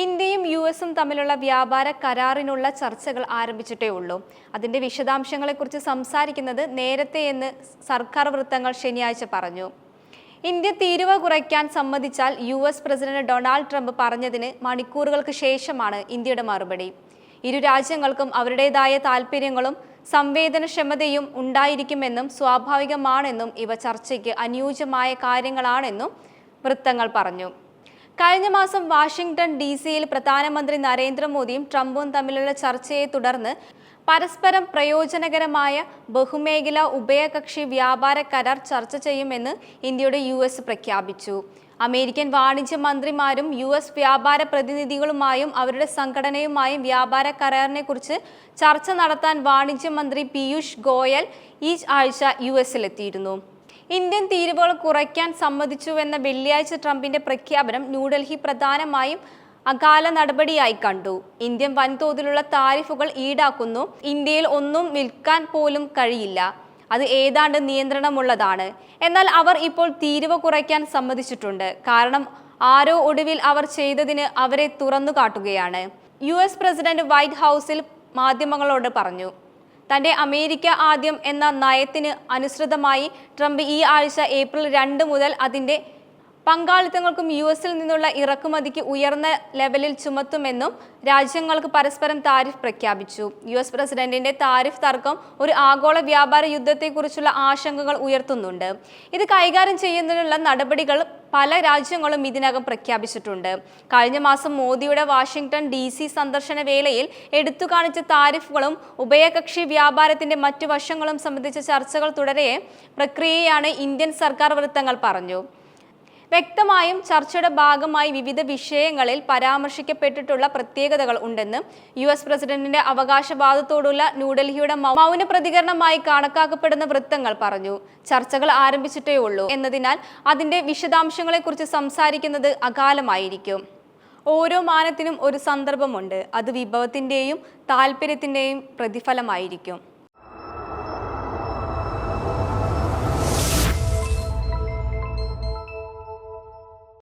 ഇന്ത്യയും യു എസും തമ്മിലുള്ള വ്യാപാര കരാറിനുള്ള ചർച്ചകൾ ആരംഭിച്ചിട്ടേ ഉള്ളൂ. അതിന്റെ വിശദാംശങ്ങളെക്കുറിച്ച് സംസാരിക്കുന്നത് നേരത്തെ എന്ന് സർക്കാർ വൃത്തങ്ങൾ ശനിയാഴ്ച പറഞ്ഞു. ഇന്ത്യ തീരുവ കുറയ്ക്കാൻ സമ്മതിച്ചാൽ U S president Donald Trump പറഞ്ഞതിന് മണിക്കൂറുകൾക്ക് ശേഷമാണ് ഇന്ത്യയുടെ മറുപടി. ഇരു രാജ്യങ്ങൾക്കും അവരുടേതായ താൽപ്പര്യങ്ങളും സംവേദനക്ഷമതയും ഉണ്ടായിരിക്കുമെന്നും സ്വാഭാവികമാണെന്നും ഇവ ചർച്ചയ്ക്ക് അനുയോജ്യമായ കാര്യങ്ങളാണെന്നും വൃത്തങ്ങൾ പറഞ്ഞു. കഴിഞ്ഞ മാസം വാഷിംഗ്ടൺ ഡി സിയിൽ പ്രധാനമന്ത്രി നരേന്ദ്രമോദിയും ട്രംപും തമ്മിലുള്ള ചർച്ചയെ തുടർന്ന് പരസ്പരം പ്രയോജനകരമായ ബഹുമേഖല ഉഭയകക്ഷി വ്യാപാര കരാർ ചർച്ച ചെയ്യുമെന്ന് ഇന്ത്യയുടെ യു പ്രഖ്യാപിച്ചു. അമേരിക്കൻ വാണിജ്യ മന്ത്രിമാരും യു എസ് വ്യാപാര പ്രതിനിധികളുമായും അവരുടെ സംഘടനയുമായും വ്യാപാര കരാറിനെക്കുറിച്ച് ചർച്ച നടത്താൻ വാണിജ്യ മന്ത്രി പീയൂഷ് ഗോയൽ ഈ ആഴ്ച യു എസിലെത്തിയിരുന്നു. ഇന്ത്യൻ തീരുവകൾ കുറയ്ക്കാൻ സമ്മതിച്ചുവെന്ന വെള്ളിയാഴ്ച ട്രംപിന്റെ പ്രഖ്യാപനം ന്യൂഡൽഹി പ്രധാനമായും അകാല നടപടിയായി കണ്ടു. ഇന്ത്യൻ വൻതോതിലുള്ള താരിഫുകൾ ഈടാക്കുന്നു. ഇന്ത്യയിൽ ഒന്നും വിൽക്കാൻ പോലും കഴിയില്ല. അത് ഏതാണ്ട് നിയന്ത്രണമുള്ളതാണ്. എന്നാൽ അവർ ഇപ്പോൾ തീരുവ കുറയ്ക്കാൻ സമ്മതിച്ചിട്ടുണ്ട്. കാരണം ആരോ ഒടുവിൽ അവർ ചെയ്തതിന് അവരെ തുറന്നു കാട്ടുകയാണ്. യു എസ് പ്രസിഡന്റ് വൈറ്റ് ഹൗസിൽ മാധ്യമങ്ങളോട് പറഞ്ഞു. തന്റെ അമേരിക്ക ആദ്യം എന്ന നയത്തിന് അനുസൃതമായി ട്രംപ് ഈ ആഴ്ച ഏപ്രിൽ രണ്ട് മുതൽ അതിന്റെ പങ്കാളിത്തങ്ങൾക്കും യു എസിൽ നിന്നുള്ള ഇറക്കുമതിക്ക് ഉയർന്ന ലെവലിൽ ചുമത്തുമെന്നും രാജ്യങ്ങൾക്ക് പരസ്പരം താരിഫ് പ്രഖ്യാപിച്ചു. യു എസ് പ്രസിഡന്റിന്റെ താരിഫ് തർക്കം ഒരു ആഗോള വ്യാപാര യുദ്ധത്തെക്കുറിച്ചുള്ള ആശങ്കകൾ ഉയർത്തുന്നുണ്ട്. ഇത് കൈകാര്യം ചെയ്യുന്നതിനുള്ള നടപടികൾ പല രാജ്യങ്ങളും ഇതിനകം പ്രഖ്യാപിച്ചിട്ടുണ്ട്. കഴിഞ്ഞ മാസം മോദിയുടെ വാഷിംഗ്ടൺ ഡി സി സന്ദർശന വേളയിൽ എടുത്തു കാണിച്ച താരിഫുകളും ഉഭയകക്ഷി വ്യാപാരത്തിന്റെ മറ്റു വശങ്ങളും സംബന്ധിച്ച ചർച്ചകൾ തുടരെ പ്രക്രിയയാണ് ഇന്ത്യൻ സർക്കാർ വൃത്തങ്ങൾ പറഞ്ഞു. വ്യക്തമായും ചർച്ചയുടെ ഭാഗമായി വിവിധ വിഷയങ്ങളിൽ പരാമർശിക്കപ്പെട്ടിട്ടുള്ള പ്രത്യേകതകൾ ഉണ്ടെന്ന് യു എസ് പ്രസിഡന്റിന്റെ അവകാശവാദത്തോടുള്ള ന്യൂഡൽഹിയുടെ മൗന പ്രതികരണമായി കണക്കാക്കപ്പെടുന്ന വൃത്തങ്ങൾ പറഞ്ഞു. ചർച്ചകൾ ആരംഭിച്ചിട്ടേ ഉള്ളൂ. എന്നതിനാൽ അതിന്റെ വിശദാംശങ്ങളെക്കുറിച്ച് സംസാരിക്കുന്നത് അകാലമായിരിക്കും. ഓരോ മാനത്തിനും ഒരു സന്ദർഭമുണ്ട്. അത് വിഭവത്തിന്റെയും താല്പര്യത്തിന്റെയും പ്രതിഫലമായിരിക്കും.